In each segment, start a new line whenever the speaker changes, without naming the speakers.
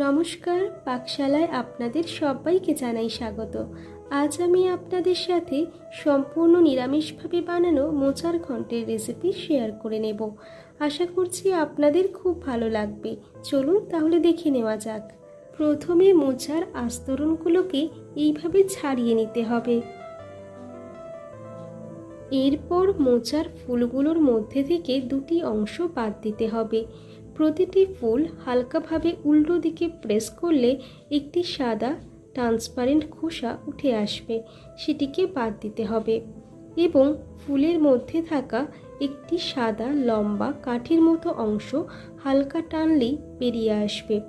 নমস্কার, পাকশালায় আপনাদের সবাইকে জানাই স্বাগত। আজ আমি আপনাদের সাথে সম্পূর্ণ নিরামিষভাবে বানানো মোচার ঘন্টের রেসিপি শেয়ার করে নেব। আশা করছি আপনাদের খুব ভালো লাগবে। চলুন তাহলে দেখে নেওয়া যাক। প্রথমে মোচার আস্তরণগুলোকে এইভাবে ছাড়িয়ে নিতে হবে। এরপর মোচার ফুলগুলোর মধ্যে থেকে দুটি অংশ বাদ দিতে হবে। প্রতিটি ফুল হালকাভাবে উল্টো দিকে প্রেস করলে একটি সাদা ট্রান্সপারেন্ট খোসা উঠে আসবে, সেটিকে বাদ দিতে হবে। এবং ফুলের মধ্যে থাকা একটি সাদা, লম্বা কাঠির মতো অংশ হালকা টানলেই বেরিয়ে আসবে,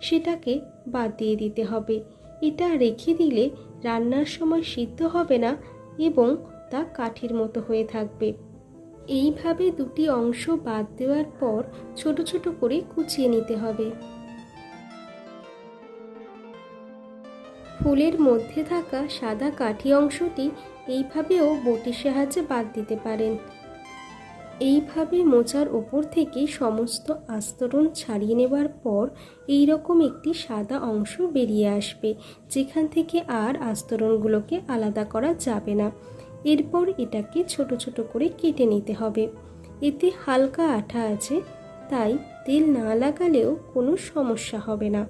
সেটাকে বাদ দিয়ে দিতে হবে। এটা রেখে দিলে রান্নার সময় সিদ্ধ হবে না এবং তা কাঠির মতো হয়ে থাকবে। এইভাবে দুটি অংশ বাদ দেওয়ার পর ছোট ছোট করে কুচিয়ে নিতে হবে। ফুলের মধ্যে থাকা সাদা কাঠি অংশটি এইভাবেও বটির সাহায্যে বাদ দিতে পারেন। এইভাবে মোচার ওপর থেকে সমস্ত আস্তরণ ছাড়িয়ে নেবার পর এই রকম একটি সাদা অংশ বেরিয়ে আসবে, যেখান থেকে আর আস্তরণগুলোকে আলাদা করা যাবে না। এরপর এটাকে ছোট ছোট করে কেটে নিতে হবে। এতে হালকা আঠা আছে, তাই তেল না লাগালেও কোনো সমস্যা হবে না।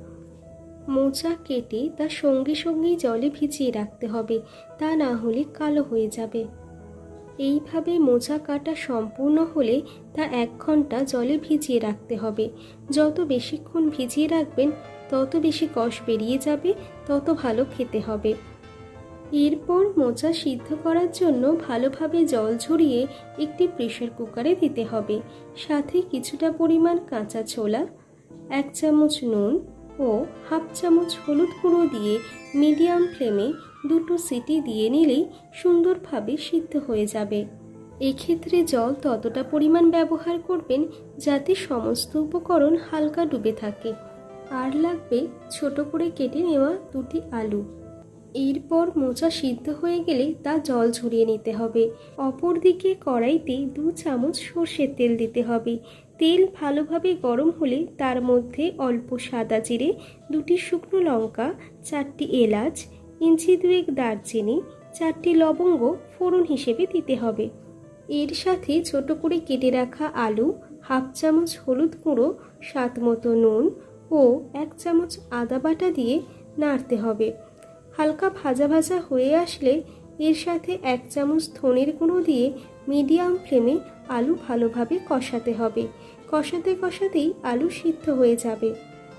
মোচা কেটে তা সঙ্গে সঙ্গেই জলে ভিজিয়ে রাখতে হবে, তা না হলে কালো হয়ে যাবে। এইভাবে মোচা কাটা সম্পূর্ণ হলে তা এক ঘণ্টা জলে ভিজিয়ে রাখতে হবে। যত বেশিক্ষণ ভিজিয়ে রাখবেন, তত বেশি কষ বেরিয়ে যাবে, তত ভালো খেতে হবে। এরপর মোচা সিদ্ধ করার জন্য ভালোভাবে জল ঝরিয়ে একটি প্রেশার কুকারে দিতে হবে। সাথে কিছুটা পরিমাণ কাঁচা ছোলা, এক চামচ নুন ও হাফ চামচ হলুদ গুঁড়ো দিয়ে মিডিয়াম ফ্লেমে দুটো সিটি দিয়ে নিলেই সুন্দরভাবে সিদ্ধ হয়ে যাবে। এক্ষেত্রে জল ততটা পরিমাণ ব্যবহার করবেন যাতে সমস্ত উপকরণ হালকা ডুবে থাকে। আর লাগবে ছোট করে কেটে নেওয়া দুটি আলু। এরপর মোচা সিদ্ধ হয়ে গেলে তা জল ঝরিয়ে নিতে হবে। অপরদিকে কড়াইতে দু চামচ সর্ষের তেল দিতে হবে। তেল ভালোভাবে গরম হলে তার মধ্যে অল্প সাদা জিরে, দুটি শুকনো লঙ্কা, চারটি এলাচ, ইঞ্চি দুয়েক দারচিনি, চারটি লবঙ্গ ফোড়ন হিসেবে দিতে হবে। এর সাথে ছোট করে কেটে রাখা আলু, হাফ চামচ হলুদ গুঁড়ো, স্বাদ মতো নুন ও এক চামচ আদা বাটা দিয়ে নাড়তে হবে। হালকা ভাজা ভাজা হয়ে আসলে এর সাথে এক চামচ ধনের গুঁড়ো দিয়ে মিডিয়াম ফ্লেমে আলু ভালোভাবে কষাতে হবে। কষাতে কষাতেই আলু সিদ্ধ হয়ে যাবে।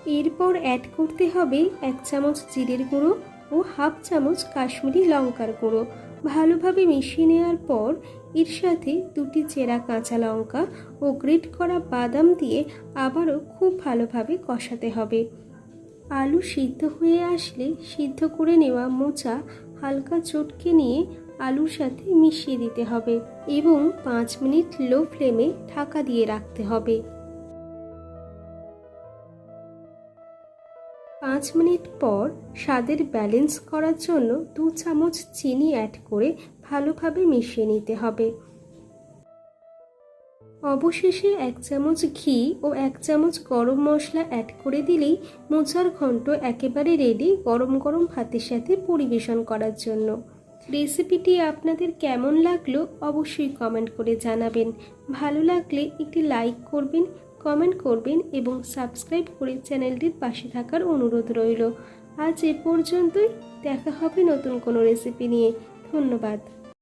এরপর অ্যাড করতে হবে এক চামচ জিরের গুঁড়ো ও হাফ চামচ কাশ্মীরি লঙ্কার গুঁড়ো। ভালোভাবে মিশিয়ে নেওয়ার পর এর সাথে দুটি চেরা কাঁচা লঙ্কা ও গ্রেট করা বাদাম দিয়ে আবারও খুব ভালোভাবে কষাতে হবে। আলু সিদ্ধ হয়ে আসলে সিদ্ধ করে নেওয়া মোচা হালকা চটকে নিয়ে আলুর সাথে মিশিয়ে দিতে হবে এবং পাঁচ মিনিট লো ফ্লেমে ঢাকা দিয়ে রাখতে হবে। পাঁচ মিনিট পর স্বাদের ব্যালেন্স করার জন্য দু চামচ চিনি অ্যাড করে ভালোভাবে মিশিয়ে নিতে হবে। অবশেষে এক চামচ ঘি ও এক চামচ গরম মশলা অ্যাড করে দিলেই মোচার ঘন্ট একেবারে রেডি গরম গরম ভাতের সাথে পরিবেশন করার জন্য। রেসিপিটি আপনাদের কেমন লাগল অবশ্যই কমেন্ট করে জানাবেন। ভালো লাগলে একটি লাইক করবেন কমেন্ট করবেন এবং সাবস্ক্রাইব করে চ্যানেলটির পাশে থাকার অনুরোধ রইল। আজ এ পর্যন্তই, দেখা হবে নতুন কোনো রেসিপি নিয়ে। ধন্যবাদ।